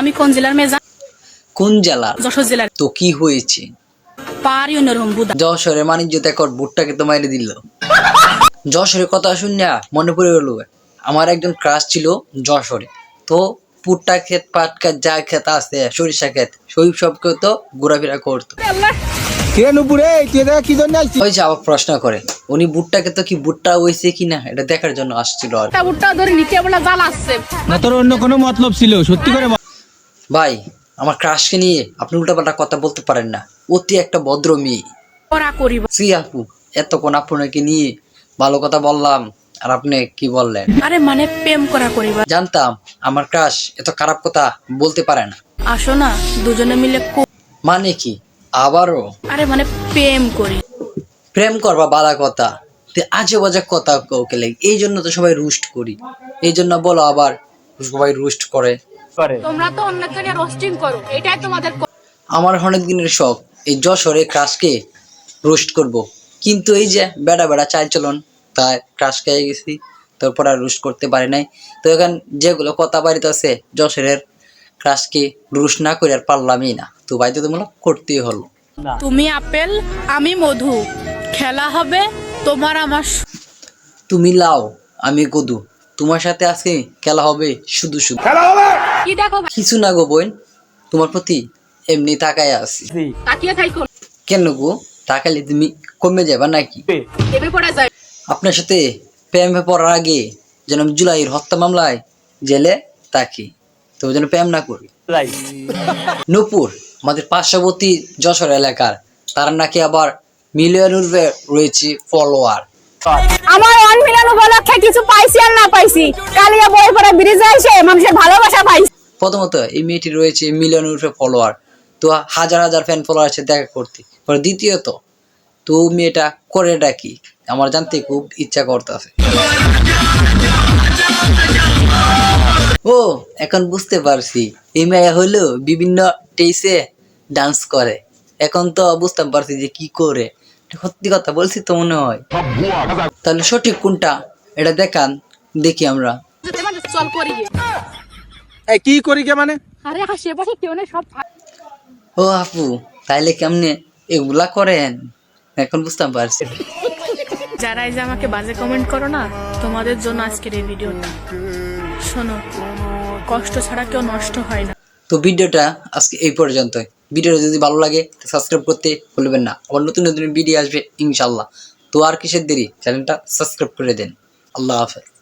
আমি কোন জেলার মেয়ে জান কোন জেলার যশোর জেলার। তো কি হয়েছে? পার বুদা। যশোরে বাণিজ্য তো মাইরে দিল। যশোরের কথা শুনিয়া মনে পড়ে গেল। আমার একজন ক্রাশ ছিল যশোরে। তো পুট্টা ক্ষেত পাট ক্ষেত যা ক্ষেত আছে সরিষা ক্ষেত সই সবকে তো ঘোরাফেরা করতো। ওই যে আবার প্রশ্ন করে উনি বুটটাকে তো কি বুটটা হয়েছে কিনা? এটা দেখার জন্য আসছিল আর তা ধরে নিচে বলে জাল আসছে। না তোর অন্য কোনো মতলব ছিল সত্যি করে। ভাই আমার ক্রাশকে নিয়ে আপনি উল্টাপাল্টা কথা বলতে পারেন না। অতি একটা ভদ্র মেয়ে। সি আপু এতক্ষণ আপনাকে নিয়ে ভালো কথা বললাম আর আপনি কি বললেন? আরে মানে প্রেম করা করিবা। জানতাম আমার ক্রাশ এত খারাপ কথা বলতে পারে না। আসো না দুজনে মিলে মানে কি? আবারও? আরে মানে প্রেম করি। প্রেম করবা বালা কথা। আজে বাজে কথা কাউকে লেগে। এই জন্য তো সবাই রুস্ট করি। এই জন্য বলো আবার সবাই রুস্ট করে। তোমরা তো অন্যখানে রোস্টিং করো এটাই তোমাদের আমার অনেক দিনের শখ এই যশোরে ক্রাশকে রোস্ট করব। কিন্তু এই যে বেড়া বেড়া চাল চলন তাই ক্রাশ খেয়ে গেছি তারপর আর রোস্ট করতে পারি নাই। তো এখন যেগুলো কথা বাড়িতে আছে যশোরের ক্রাশকে রোস্ট না করে আর পারলামই না। তো বাধ্যতামূলক করতেই হলো। তুমি আপেল আমি মধু। খেলা হবে তোমার আমার তুমি লাও আমি গদু তোমার সাথে আজকে খেলা হবে শুধু শুধু। কি দেখো কিছু না গো বোন তোমার প্রতি এমনি তাকায় আছি। তাকিয়ে থাইকো। কেন গো? তাকালে তুমি কমে যাবা নাকি? এমনি পড়ে যায়। আপনার সাথে প্রেমে পড়ার আগে যেন জুলাইয়ের হত্যা মামলায় জেলে থাকি তো যেন প্রেম না করি। নূপুর আমাদের পার্শ্ববর্তী যশোর এলাকার তার নাকি আবার মিলিয়ন রয়েছে ফলোয়ার আমার ওয়ান উপলক্ষে কিছু পাইছি আর না পাইছি। কালিয়া বই ব্রিজে মানুষের ভালোবাসা পাইছি। প্রথমত, এই মেয়েটি রয়েছে মিলিয়ন রূপে ফলোয়ার তো হাজার হাজার ফ্যান ফলোয়ার আছে দেখা করতে। দ্বিতীয়ত, তো মেয়েটা করে ডাকি আমার জানতে খুব ইচ্ছা করতেছে। ও, এখন বুঝতে পারছি। এই মেয়ে হলো বিভিন্ন টেসে ডান্স করে। এখন তো বুঝতে পারছি যে কি করে। সত্যি কথা বলছি তো মনে হয়। তাহলে সঠিক কোনটা? এটা দেখান দেখি আমরা। মানে করি গে। কি করি কে মানে? আরে আশেপাশে কেউ নেই সব ও আপু তাইলে কেমনে এগুলা করেন? এখন বুঝতে পারছি। যারা এই যে আমাকে বাজে কমেন্ট করো না তোমাদের জন্য আজকের এই ভিডিওটা। শোনো কষ্ট ছাড়া কেউ নষ্ট হয় না। তো ভিডিওটা আজকে এই পর্যন্তই। ভিডিওটা যদি ভালো লাগে সাবস্ক্রাইব করতে ভুলবেন না। আবার নতুন নতুন ভিডিও আসবে ইনশাল্লাহ তো আর কিসের দেরি? চ্যানেলটা সাবস্ক্রাইব করে দেন। আল্লাহ হাফেজ।